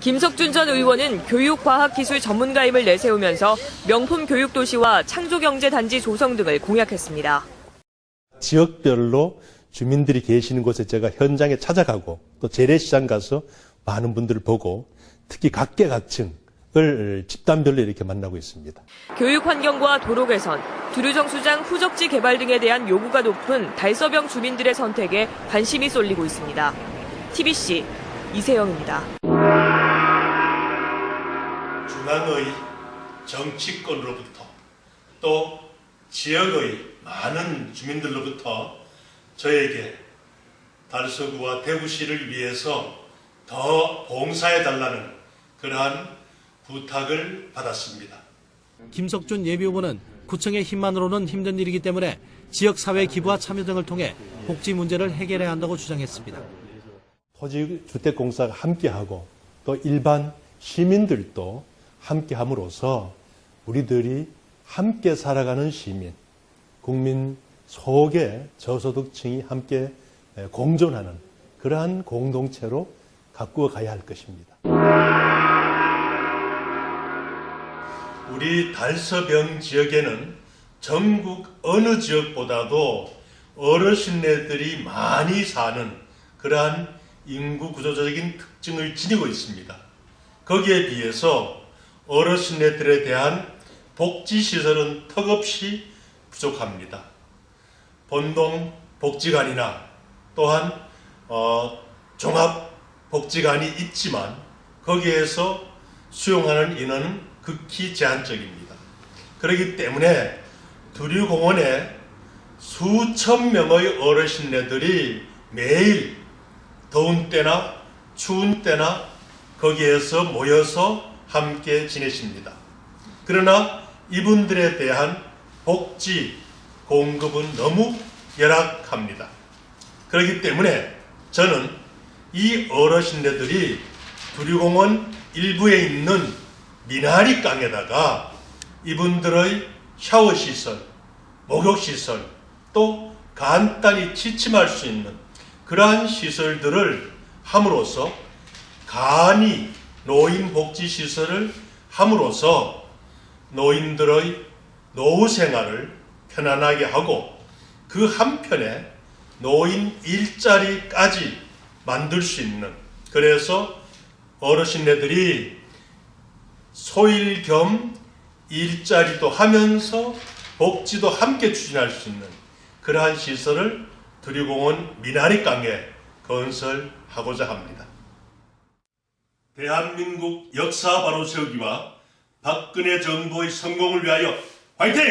김석준 전 의원은 교육과학기술 전문가임을 내세우면서 명품 교육도시와 창조경제단지 조성 등을 공약했습니다. 지역별로 주민들이 계시는 곳에 제가 현장에 찾아가고 또 재래시장 가서 많은 분들을 보고 특히 각계각층을 집단별로 이렇게 만나고 있습니다. 교육 환경과 도로 개선, 두류정 수장 후적지 개발 등에 대한 요구가 높은 달서병 주민들의 선택에 관심이 쏠리고 있습니다. TBC 이세영입니다. 중앙의 정치권으로부터 또 지역의 많은 주민들로부터 저에게 달서구와 대구시를 위해서 더 봉사해 달라는 그러한 부탁을 받았습니다. 김석준 예비후보는 구청의 힘만으로는 힘든 일이기 때문에 지역사회 기부와 참여 등을 통해 복지 문제를 해결해야 한다고 주장했습니다. 토지주택공사가 함께하고 또 일반 시민들도 함께 함으로써 우리들이 함께 살아가는 시민, 국민 속에 저소득층이 함께 공존하는 그러한 공동체로 가꾸어 가야 할 것입니다. 우리 달서병 지역에는 전국 어느 지역보다도 어르신네들이 많이 사는 그러한 인구 구조적인 특징을 지니고 있습니다. 거기에 비해서 어르신네들에 대한 복지시설은 턱없이 부족합니다. 본동 복지관이나 또한 어, 종합 복지관이 있지만 거기에서 수용하는 인원은 극히 제한적입니다. 그렇기 때문에 두류공원에 수천 명의 어르신네들이 매일 더운 때나 추운 때나 거기에서 모여서 함께 지내십니다. 그러나 이분들에 대한 복지 공급은 너무 열악합니다. 그렇기 때문에 저는 이 어르신네들이 두류공원 일부에 있는 미나리 강에다가 이분들의 샤워 시설, 목욕 시설, 또 간단히 취침할 수 있는 그러한 시설들을 함으로써 간이 노인 복지 시설을 함으로써 노인들의 노후 생활을 편안하게 하고 그 한편에 노인 일자리까지 만들 수 있는 그래서 어르신네들이 소일 겸 일자리도 하면서 복지도 함께 추진할 수 있는 그러한 시설을 두류공원 미나리 강에 건설하고자 합니다. 대한민국 역사 바로 세우기와 박근혜 정부의 성공을 위하여 화이팅!